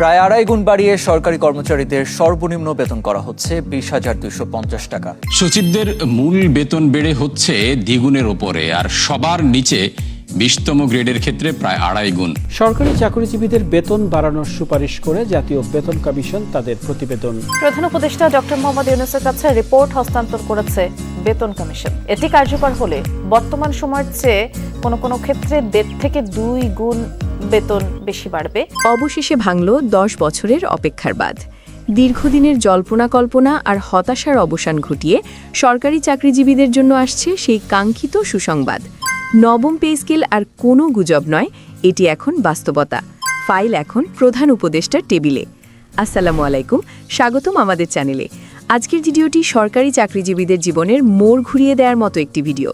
প্রায় আড়াই গুণ বাড়িয়ে সরকারি কর্মচারীদের সর্বনিম্ন বেতন করা হচ্ছে বিশ হাজার দুইশো পঞ্চাশ টাকা। সচিবদের মূল বেতন বেড়ে হচ্ছে দ্বিগুণের ওপরে আর সবার নিচে বিশতম গ্রেডের ক্ষেত্রে প্রায় আড়াই গুণ। সরকারি চাকরিজীবীদের বেতন বাড়ানোর সুপারিশ করে জাতীয় বেতন কমিশন তাদের প্রতিবেদন। প্রধান উপদেষ্টা ডক্টর মোহাম্মদ ইউনুসের কাছে রিপোর্ট হস্তান্তর করেছে বেতন কমিশন। এটি কার্যকর হলে বর্তমান সময়ের চেয়ে কোনো কোনো ক্ষেত্রে দেড় থেকে দুই গুণ বেতন বেশি বাড়বে। অবশেষে ভাঙল দশ বছরের অপেক্ষার বাদ দীর্ঘদিনের জল্পনা কল্পনা আর হতাশার অবসান ঘটিয়ে সরকারি চাকরিজীবীদের জন্য আসছে সেই কাঙ্ক্ষিত সুসংবাদ। নবম পে স্কেল আর কোনো গুজব নয়, এটি এখন বাস্তবতা। ফাইল এখন প্রধান উপদেষ্টার টেবিলে। আসসালামু আলাইকুম, স্বাগতম আমাদের চ্যানেলে। আজকের ভিডিওটি সরকারি চাকরিজীবীদের জীবনের মোড় ঘুরিয়ে দেওয়ার মতো একটি ভিডিও।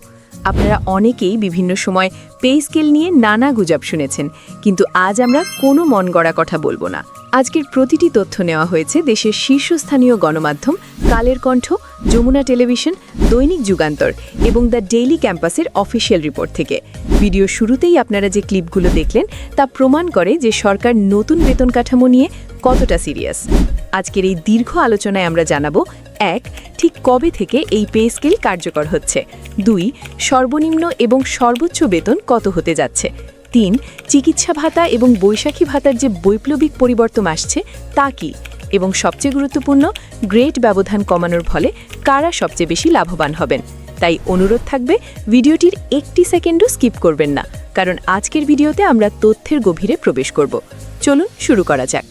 আপনারা অনেকেই বিভিন্ন সময় পে স্কেল নিয়ে নানা গুজব শুনেছেন, কিন্তু আজ আমরা কোনো মন গড়া কথা বলব না। আজকের প্রতিটি তথ্য নেওয়া হয়েছে দেশের শীর্ষস্থানীয় গণমাধ্যম, কালের কণ্ঠ, যমুনা টেলিভিশন, দৈনিক যুগান্তর এবং দ্য ডেইলি ক্যাম্পাসের অফিসিয়াল রিপোর্ট থেকে। ভিডিও শুরুতেই আপনারা যে ক্লিপগুলো দেখলেন, তা প্রমাণ করে যে সরকার নতুন বেতন কাঠামো নিয়ে কতটা সিরিয়াস আজকের এই দীর্ঘ আলোচনায় আমরা জানাব, এক, ঠিক কবে থেকে এই পে স্কেল কার্যকর হচ্ছে? দুই, সর্বনিম্ন এবং সর্বোচ্চ বেতন কত হতে যাচ্ছে? তিন, চিকিৎসা ভাতা এবং বৈশাখী ভাতার যে বৈপ্লবিক পরিবর্তন আসছে, তা কি? এবং সবচেয়ে গুরুত্বপূর্ণ গ্রেট ব্যবধান কমানোর ফলে কারা সবচেয়ে বেশি লাভবান হবেন? তাই অনুরোধ থাকবে, ভিডিওটির একটি সেকেন্ডও স্কিপ করবেন না, কারণ আজকের ভিডিওতে আমরা তথ্যের গভীরে প্রবেশ করব। চলুন শুরু করা যাক।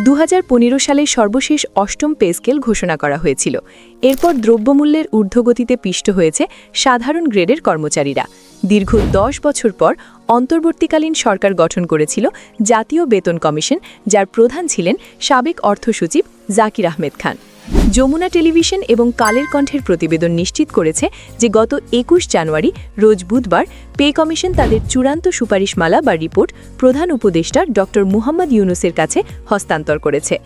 দু হাজার পনেরো সালে সর্বশেষ অষ্টম পে স্কেল ঘোষণা করা হয়েছিল। এরপর দ্রব্যমূল্যের ঊর্ধ্বগতিতে পিষ্ট হয়েছে সাধারণ গ্রেডের কর্মচারীরা। দীর্ঘ দশ বছর পর অন্তর্বর্তীকালীন সরকার গঠন করেছিল জাতীয় বেতন কমিশন, যার প্রধান ছিলেন সাবেক অর্থসচিব জাকির আহমেদ খান। যমুনা টেলিভিশন এবং কালের কণ্ঠের প্রতিবেদন নিশ্চিত করেছে যে গত একুশ জানুয়ারি, রোজ বুধবার, পে কমিশন তাদের চূড়ান্ত সুপারিশমালা বা রিপোর্ট প্রধান উপদেষ্টা ড মুহাম্মদ ইউনুসের কাছে হস্তান্তর করেছে।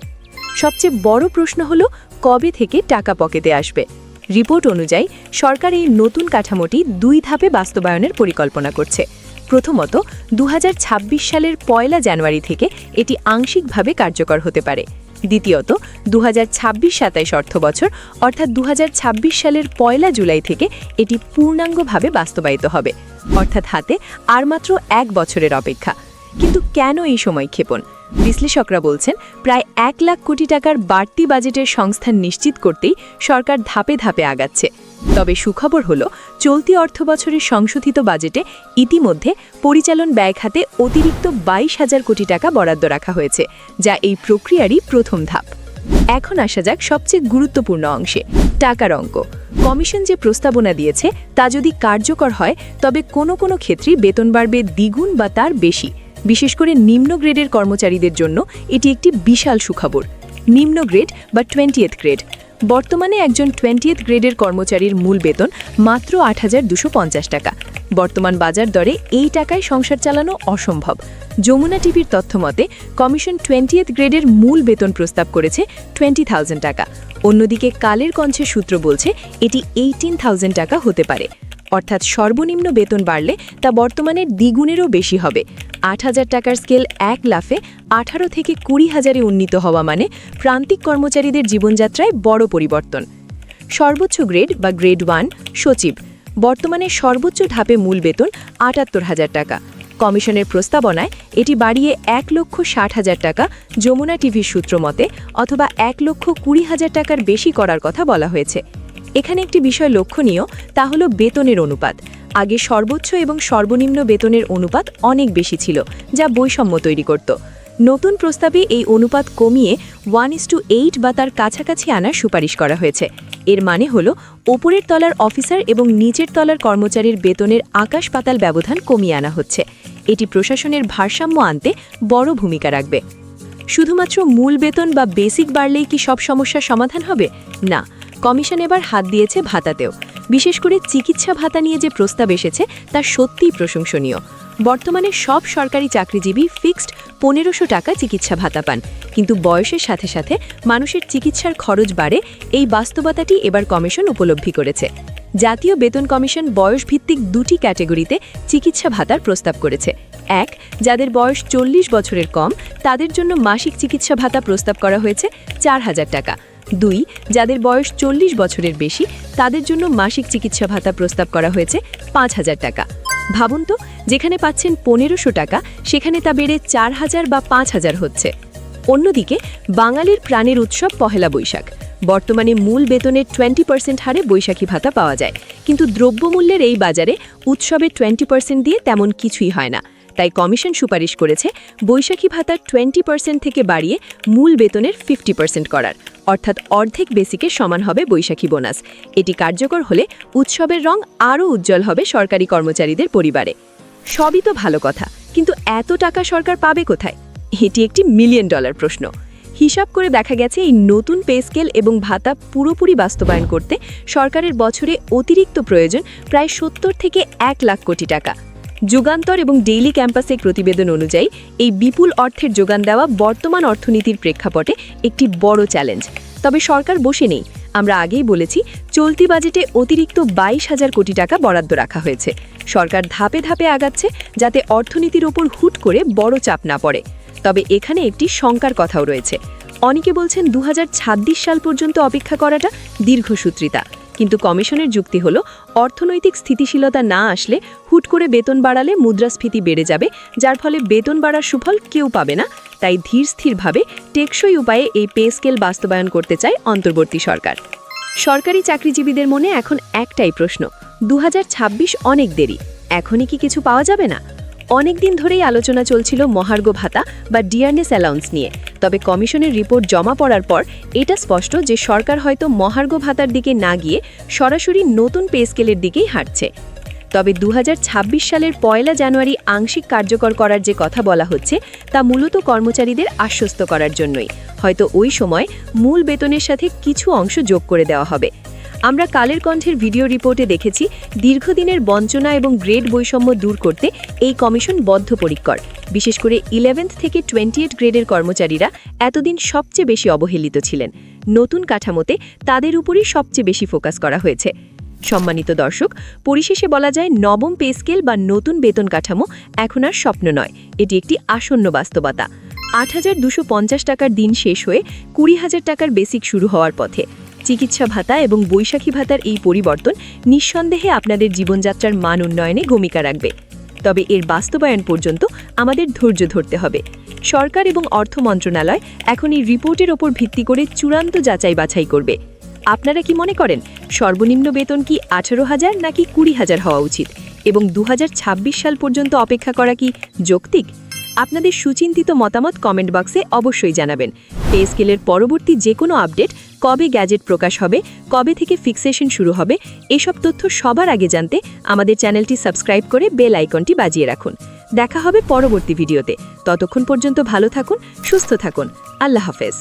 সবচেয়ে বড় প্রশ্ন হল, কবে থেকে টাকা পকেটে আসবে? রিপোর্ট অনুযায়ী, সরকার এই নতুন কাঠামোটি দুই ধাপে বাস্তবায়নের পরিকল্পনা করছে। প্রথমত, দুহাজার ছাব্বিশ সালের পয়লা জানুয়ারি থেকে এটি আংশিকভাবে কার্যকর হতে পারে। দ্বিতীয়ত দু হাজার ছাব্বিশ সাতাইশ অর্থ বছর অর্থাৎ দু হাজার ছাব্বিশ সালের পয়লা জুলাই থেকে এটি পূর্ণাঙ্গভাবে বাস্তবায়িত হবে। অর্থাৎ হাতে আর মাত্র এক বছরের অপেক্ষা। কিন্তু কেন এই সময় ক্ষেপণ? বিশ্লেষকরা বলছেন, প্রায় এক লাখ কোটি টাকার বাড়তি বাজেটের সংস্থান নিশ্চিত করতেই সরকার ধাপে ধাপে আগাচ্ছে। তবে সুখবর হল, চলতি অর্থবছরের সংশোধিত বাজেটে ইতিমধ্যে পরিচালন ব্যয় খাতে অতিরিক্ত বাইশ হাজার কোটি টাকা বরাদ্দ রাখা হয়েছে, যা এই প্রক্রিয়ারই প্রথম ধাপ। এখন আসা যাক সবচেয়ে গুরুত্বপূর্ণ অংশে, টাকার অঙ্ক। কমিশন যে প্রস্তাবনা দিয়েছে, তা যদি কার্যকর হয়, তবে কোনো কোনো ক্ষেত্রেই বেতন বাড়বে দ্বিগুণ বা তার বেশি। বিশেষ করে নিম্ন গ্রেডের কর্মচারীদের জন্য এটি একটি বিশাল সুখবর। নিম্ন গ্রেড বা টোয়েন্টিয়েথ গ্রেড বর্তমানে একজন টোয়েন্টিয়েথ গ্রেডের কর্মচারীর মূল বেতন মাত্র আট টাকা। বর্তমান বাজার দরে এই টাকায় সংসার চালানো অসম্ভব। যমুনা টিভির তথ্য মতে, কমিশন টোয়েন্টিয়েথ গ্রেডের মূল বেতন প্রস্তাব করেছে টোয়েন্টি থাউজেন্ড টাকা। অন্যদিকে কালের কঞ্চের সূত্র বলছে, এটি এইটিন থাউজেন্ড টাকা হতে পারে। অর্থাৎ সর্বনিম্ন বেতন বাড়লে তা বর্তমানে দ্বিগুণেরও বেশি হবে। আট হাজার টাকার স্কেল এক লাফে আঠারো থেকে কুড়ি হাজারে উন্নীত হওয়া মানে প্রান্তিক কর্মচারীদের জীবনযাত্রায় বড় পরিবর্তন। সর্বোচ্চ গ্রেড বা গ্রেড ওয়ান সচিব। বর্তমানে সর্বোচ্চ ধাপে মূল বেতন আটাত্তর হাজার টাকা। কমিশনের প্রস্তাবনায় এটি বাড়িয়ে এক লক্ষ ষাট হাজার টাকা যমুনা টিভির সূত্র মতে অথবা এক লক্ষ কুড়ি হাজার টাকার বেশি করার কথা বলা হয়েছে। এখানে একটি বিষয় লক্ষণীয়, তা হল বেতনের অনুপাত। আগে সর্বোচ্চ এবং সর্বনিম্ন বেতনের অনুপাত অনেক বেশি ছিল, যা বৈষম্য তৈরি করত। নতুন প্রস্তাবে এই অনুপাত কমিয়ে ওয়ান ইস টু এইট বা তার কাছাকাছি আনার সুপারিশ করা হয়েছে। এর মানে হল, ওপরের তলার অফিসার এবং নিচের তলার কর্মচারীর বেতনের আকাশ পাতাল ব্যবধান কমিয়ে আনা হচ্ছে। এটি প্রশাসনের ভারসাম্য আনতে বড় ভূমিকা রাখবে। শুধুমাত্র মূল বেতন বা বেসিক বাড়লেই কি সব সমস্যার সমাধান হবে? না। কমিশন এবার হাত দিয়েছে ভাতাতেও। বিশেষ করে চিকিৎসা ভাতা নিয়ে যে প্রস্তাব এসেছে, তা সত্যিই প্রশংসনীয়। বর্তমানে সব সরকারি চাকরিজীবী ফিক্সড পনেরোশো টাকা চিকিৎসা ভাতা পান। কিন্তু বয়সের সাথে সাথে মানুষের চিকিৎসার খরচ বাড়ে, এই বাস্তবতাটি এবার কমিশন উপলব্ধি করেছে। জাতীয় বেতন কমিশন বয়সভিত্তিক দুটি ক্যাটেগরিতে চিকিৎসা ভাতার প্রস্তাব করেছে। এক, যাদের বয়স চল্লিশ বছরের কম, তাদের জন্য মাসিক চিকিৎসা ভাতা প্রস্তাব করা হয়েছে চার হাজার টাকা। দুই, যাদের বয়স চল্লিশ বছরের বেশি, তাদের জন্য মাসিক চিকিৎসা ভাতা প্রস্তাব করা হয়েছে পাঁচ হাজার টাকা। ভাবুন তো, যেখানে পাচ্ছেন পনেরোশো টাকা, সেখানে তা বেড়ে চার হাজার বা পাঁচ হাজার হচ্ছে। অন্যদিকে, বাঙালির প্রাণের উৎসব পহেলা বৈশাখ। বর্তমানে মূল বেতনের টোয়েন্টি পার্সেন্ট হারে বৈশাখী ভাতা পাওয়া যায়। কিন্তু দ্রব্যমূল্যের এই বাজারে উৎসবে টোয়েন্টি পার্সেন্ট দিয়ে তেমন কিছুই হয় না। তাই কমিশন সুপারিশ করেছে বৈশাখী ভাতার টোয়েন্টি পার্সেন্ট থেকে বাড়িয়ে মূল বেতনের ফিফটি পার্সেন্ট করার। অর্থাৎ অর্ধেক বেসিকের সমান হবে বৈশাখী বোনাস। এটি কার্যকর হলে উৎসবের রং আরও উজ্জ্বল হবে সরকারি কর্মচারীদের পরিবারে। সবই তো ভালো কথা, কিন্তু এত টাকা সরকার পাবে কোথায়? এটি একটি মিলিয়ন ডলার প্রশ্ন। হিসাব করে দেখা গেছে এই নতুন পে স্কেল এবং ভাতা পুরোপুরি বাস্তবায়ন করতে সরকারের বছরে অতিরিক্ত প্রয়োজন প্রায় সত্তর থেকে এক লাখ কোটি টাকা। যুগান্তর এবং ডেইলি ক্যাম্পাসের প্রতিবেদন অনুযায়ী, এই বিপুল অর্থের যোগান দেওয়া বর্তমান অর্থনীতির প্রেক্ষাপটে একটি বড় চ্যালেঞ্জ। তবে সরকার বসে নেই। আমরা আগেই বলেছি, চলতি বাজেটে অতিরিক্ত বাইশ হাজার কোটি টাকা বরাদ্দ রাখা হয়েছে। সরকার ধাপে ধাপে আগাচ্ছে যাতে অর্থনীতির ওপর হুট করে বড় চাপ না পড়ে। তবে এখানে একটি শঙ্কার কথাও রয়েছে। অনেকে বলছেন দু হাজার ছাব্বিশ সাল পর্যন্ত অপেক্ষা করাটা দীর্ঘসূত্রিতা। কিন্তু কমিশনের যুক্তি হল, অর্থনৈতিক স্থিতিশীলতা না আসলে হুট করে বেতন বাড়ালে মুদ্রাস্ফীতি বেড়ে যাবে, যার ফলে বেতন বাড়ার সুফল কেউ পাবে না। তাই ধীর স্থিরভাবে টেকসই উপায়ে এই পে স্কেল বাস্তবায়ন করতে চায় অন্তর্বর্তী সরকার। সরকারি চাকরিজীবীদের মনে এখন একটাই প্রশ্ন দু হাজার ছাব্বিশ অনেক দেরি, এখনই কি কিছু পাওয়া যাবে না? অনেক দিন ধরেই আলোচনা চলছিল মহার্ঘ ভাতা বা ডিয়ারনেস অ্যালাউন্স নিয়ে। তবে কমিশনের রিপোর্ট জমা পড়ার পর এটা স্পষ্ট যে সরকার হয়তো মহার্ঘ ভাতার দিকে না গিয়ে সরাসরি নতুন পে স্কেলের দিকেই হাঁটছে। তবে দু হাজার ছাব্বিশ সালের পয়লা জানুয়ারি আংশিক কার্যকর করার যে কথা বলা হচ্ছে, তা মূলত কর্মচারীদের আশ্বস্ত করার জন্যই। হয়তো ওই সময় মূল বেতনের সাথে কিছু অংশ যোগ করে দেওয়া হবে। আমরা কালের কণ্ঠের ভিডিও রিপোর্টে দেখেছি দীর্ঘদিনের বঞ্চনা এবং গ্রেড বৈষম্য দূর করতে এই কমিশন বদ্ধপরিকর। বিশেষ করে ইলেভেন্থ থেকে টোয়েন্টি এইট গ্রেডের কর্মচারীরা এতদিন সবচেয়ে বেশি অবহেলিত ছিলেন। নতুন কাঠামোতে তাদের উপরই সবচেয়ে বেশি ফোকাস করা হয়েছে। সম্মানিত দর্শক, পরিশেষে বলা যায় নবম পে স্কেল বা নতুন বেতন কাঠামো এখন আর স্বপ্ন নয়। এটি একটি আসন্ন বাস্তবতা। আট টাকার দিন শেষ হয়ে কুড়ি হাজার টাকার বেসিক শুরু হওয়ার পথে। চিকিৎসা ভাতা এবং বৈশাখী ভাতার এই পরিবর্তন নিঃসন্দেহে আপনাদের জীবনযাত্রার মান উন্নয়নে ভূমিকা রাখবে। তবে এর বাস্তবায়ন পর্যন্ত আমাদের ধৈর্য ধরতে হবে। সরকার এবং অর্থ মন্ত্রণালয় এখন এই রিপোর্টের ওপর ভিত্তি করে চূড়ান্ত যাচাই বাছাই করবে। আপনারা কি মনে করেন, সর্বনিম্ন বেতন কি আঠারো হাজার নাকি কুড়ি হাজার হওয়া উচিত? এবং দু হাজার ছাব্বিশ সাল পর্যন্ত অপেক্ষা করা কি যৌক্তিক? আপনাদের সুচিন্তিত মতামত কমেন্ট বক্সে অবশ্যই জানাবেন। পে স্কেলের পরবর্তী যে কোনো আপডেট কবে গ্যাজেট প্রকাশ হবে, কবে থেকে ফিক্সেশন শুরু হবে, এসব তথ্য সবার আগে জানতে আমাদের চ্যানেলটি সাবস্ক্রাইব করে বেল আইকনটি বাজিয়ে রাখুন। দেখা হবে পরবর্তী ভিডিওতে। ততক্ষণ পর্যন্ত ভালো থাকুন, সুস্থ থাকুন। আল্লাহ হাফেজ।